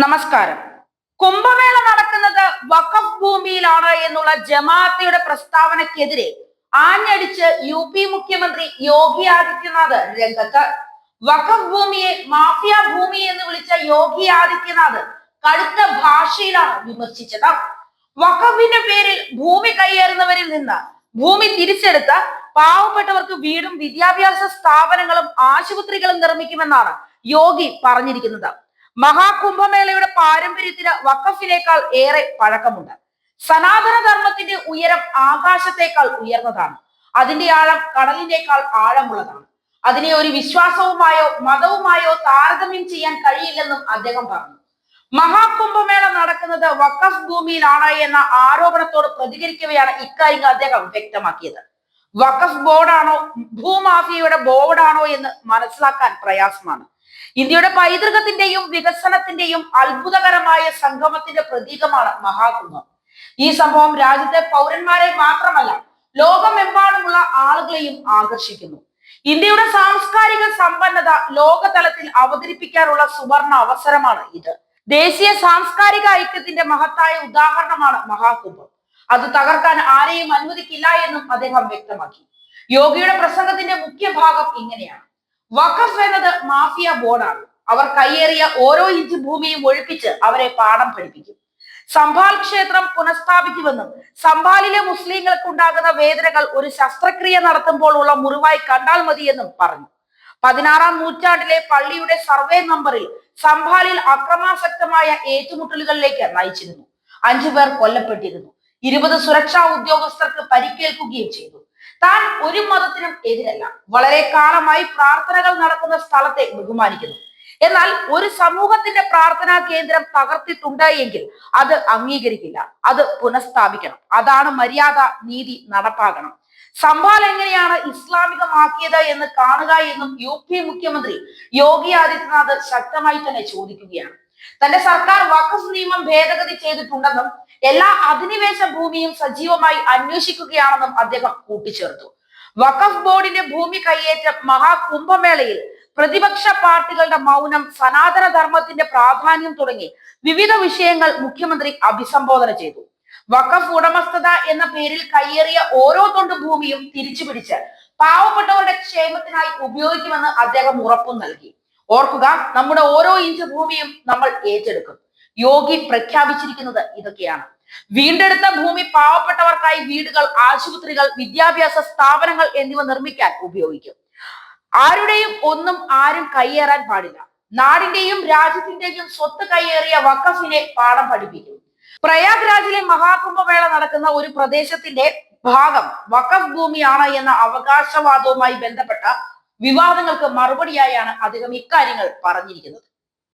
നമസ്കാരം. കുംഭമേള നടക്കുന്നത് വഖഫ് ഭൂമിയിലാണ് എന്നുള്ള ജമാഅത്തയുടെ പ്രസ്താവനക്കെതിരെ ആഞ്ഞടിച്ച് യു പി മുഖ്യമന്ത്രി യോഗി ആദിത്യനാഥ് രംഗത്ത്. വഖഫ് ഭൂമിയെ മാഫിയ ഭൂമി എന്ന് വിളിച്ച യോഗി ആദിത്യനാഥ് കടുത്ത ഭാഷയിലാണ് വിമർശിച്ചത്. വഖഫിന്റെ പേരിൽ ഭൂമി കൈയേറുന്നവരിൽ നിന്ന് ഭൂമി തിരിച്ചെടുത്ത് പാവപ്പെട്ടവർക്ക് വീടും വിദ്യാഭ്യാസ സ്ഥാപനങ്ങളും ആശുപത്രികളും നിർമ്മിക്കുമെന്നാണ് യോഗി പറഞ്ഞിരിക്കുന്നത്. മഹാകുംഭമേളയുടെ പാരമ്പര്യത്തിന് വഖഫിനേക്കാൾ ഏറെ പഴക്കമുണ്ട്. സനാതനധർമ്മത്തിന്റെ ഉയരം ആകാശത്തേക്കാൾ ഉയർന്നതാണ്. അതിന്റെ ആഴം കടലിനേക്കാൾ ആഴമുള്ളതാണ്. അതിനെ ഒരു വിശ്വാസവുമായോ മതവുമായോ താരതമ്യം ചെയ്യാൻ കഴിയില്ലെന്നും അദ്ദേഹം പറഞ്ഞു. മഹാകുംഭമേള നടക്കുന്നത് വക്കഫ് ഭൂമിയിലാണ് എന്ന ആരോപണത്തോട് പ്രതികരിക്കവെയാണ് ഇക്കാര്യങ്ങൾ അദ്ദേഹം വ്യക്തമാക്കിയത്. വഖഫ് ബോർഡാണോ ഭൂമാഫിയയുടെ ബോർഡാണോ എന്ന് മനസ്സിലാക്കാൻ പ്രയാസമാണ്. ഇന്ത്യയുടെ പൈതൃകത്തിന്റെയും വികസനത്തിന്റെയും അത്ഭുതകരമായ സംഗമത്തിന്റെ പ്രതീകമാണ് മഹാകുംഭം. ഈ സംഭവം രാജ്യത്തെ പൗരന്മാരെ മാത്രമല്ല ലോകമെമ്പാടുമുള്ള ആളുകളെയും ആകർഷിക്കുന്നു. ഇന്ത്യയുടെ സാംസ്കാരിക സമ്പന്നത ലോകതലത്തിൽ അവതരിപ്പിക്കാനുള്ള സുവർണ അവസരമാണ് ഇത്. ദേശീയ സാംസ്കാരിക ഐക്യത്തിന്റെ മഹത്തായ ഉദാഹരണമാണ് മഹാകുംഭം. അത് തകർക്കാൻ ആരെയും അനുവദിക്കില്ല എന്നും അദ്ദേഹം വ്യക്തമാക്കി. യോഗിയുടെ പ്രസംഗത്തിന്റെ മുഖ്യ ഭാഗം ഇങ്ങനെയാണ്. വഖഫ് എന്നത് മാഫിയ ബോർഡാണ്. അവർ കയ്യേറിയ ഓരോ ഇഞ്ച് ഭൂമിയും ഒഴിപ്പിച്ച് അവരെ പാഠം പഠിപ്പിക്കും. സംഭാൽ ക്ഷേത്രം പുനഃസ്ഥാപിക്കുമെന്നും സംഭാലിലെ മുസ്ലിങ്ങൾക്ക് ഉണ്ടാകുന്ന വേദനകൾ ഒരു ശസ്ത്രക്രിയ നടത്തുമ്പോൾ ഉള്ള മുറിവായി കണ്ടാൽ മതിയെന്നും പറഞ്ഞു. പതിനാറാം നൂറ്റാണ്ടിലെ പള്ളിയുടെ സർവേ നമ്പറിൽ സംഭാലിൽ അക്രമാസക്തമായ ഏറ്റുമുട്ടലുകളിലേക്ക് നയിച്ചിരുന്നു. അഞ്ചു പേർ കൊല്ലപ്പെട്ടിരുന്നു. ഇരുപത് സുരക്ഷാ ഉദ്യോഗസ്ഥർക്ക് പരിക്കേൽക്കുകയും ചെയ്തു. താൻ ഒരു മതത്തിനും എതിരല്ല. വളരെ കാലമായി പ്രാർത്ഥനകൾ നടക്കുന്ന സ്ഥലത്തെ ബഹുമാനിക്കുന്നു. എന്നാൽ ഒരു സമൂഹത്തിന്റെ പ്രാർത്ഥനാ കേന്ദ്രം തകർത്തിട്ടുണ്ട് എങ്കിൽ അത് അംഗീകരിക്കില്ല. അത് പുനഃസ്ഥാപിക്കണം. അതാണ് മര്യാദ നീതി നടപ്പാക്കണം. സംഭാൽ എങ്ങനെയാണ് ഇസ്ലാമികമാക്കിയത് എന്ന് കാണുക എന്നും യു പി മുഖ്യമന്ത്രി യോഗി ആദിത്യനാഥ് ശക്തമായി തന്നെ ചോദിക്കുകയാണ്. തന്റെ സർക്കാർ വഖഫ് നിയമം ഭേദഗതി ചെയ്തിട്ടുണ്ടെന്നും എല്ലാ അധിനിവേശ ഭൂമിയും സജീവമായി അന്വേഷിക്കുകയാണെന്നും അദ്ദേഹം കൂട്ടിച്ചേർത്തു. വഖഫ് ബോർഡിന്റെ ഭൂമി കയ്യേറ്റം മഹാകുംഭമേളയിൽ പ്രതിപക്ഷ പാർട്ടികളുടെ മൗനം സനാതന ധർമ്മത്തിന്റെ പ്രാധാന്യം തുടങ്ങി വിവിധ വിഷയങ്ങൾ മുഖ്യമന്ത്രി അഭിസംബോധന ചെയ്തു. വഖഫ് ഉടമസ്ഥത എന്ന പേരിൽ കയ്യേറിയ ഓരോ തൊണ്ട് ഭൂമിയും തിരിച്ചു പിടിച്ച് പാവപ്പെട്ടവരുടെ ക്ഷേമത്തിനായി ഉപയോഗിക്കുമെന്ന് അദ്ദേഹം ഉറപ്പും നൽകി. ഓർക്കുക നമ്മുടെ ഓരോ ഇഞ്ച് ഭൂമിയും നമ്മൾ ഏറ്റെടുക്കും. യോഗി പ്രഖ്യാപിച്ചിരിക്കുന്നത് ഇതൊക്കെയാണ്. വീണ്ടെടുത്ത ഭൂമി പാവപ്പെട്ടവർക്കായി വീടുകൾ ആശുപത്രികൾ വിദ്യാഭ്യാസ സ്ഥാപനങ്ങൾ എന്നിവ നിർമ്മിക്കാൻ ഉപയോഗിക്കും. ആരുടെയും ഒന്നും ആരും കയ്യേറാൻ പാടില്ല. നാടിന്റെയും രാജ്യത്തിന്റെയും സ്വത്ത് കയ്യേറിയ വക്കഫിനെ പാഠം പഠിപ്പിക്കും. പ്രയാഗ്രാജിലെ മഹാകുംഭമേള നടക്കുന്ന ഒരു പ്രദേശത്തിന്റെ ഭാഗം വഖഫ് ഭൂമിയാണ് എന്ന അവകാശവാദവുമായി ബന്ധപ്പെട്ട വിവാദങ്ങൾക്ക് മറുപടിയായാണ് അദ്ദേഹം ഇക്കാര്യങ്ങൾ പറഞ്ഞിരിക്കുന്നത്.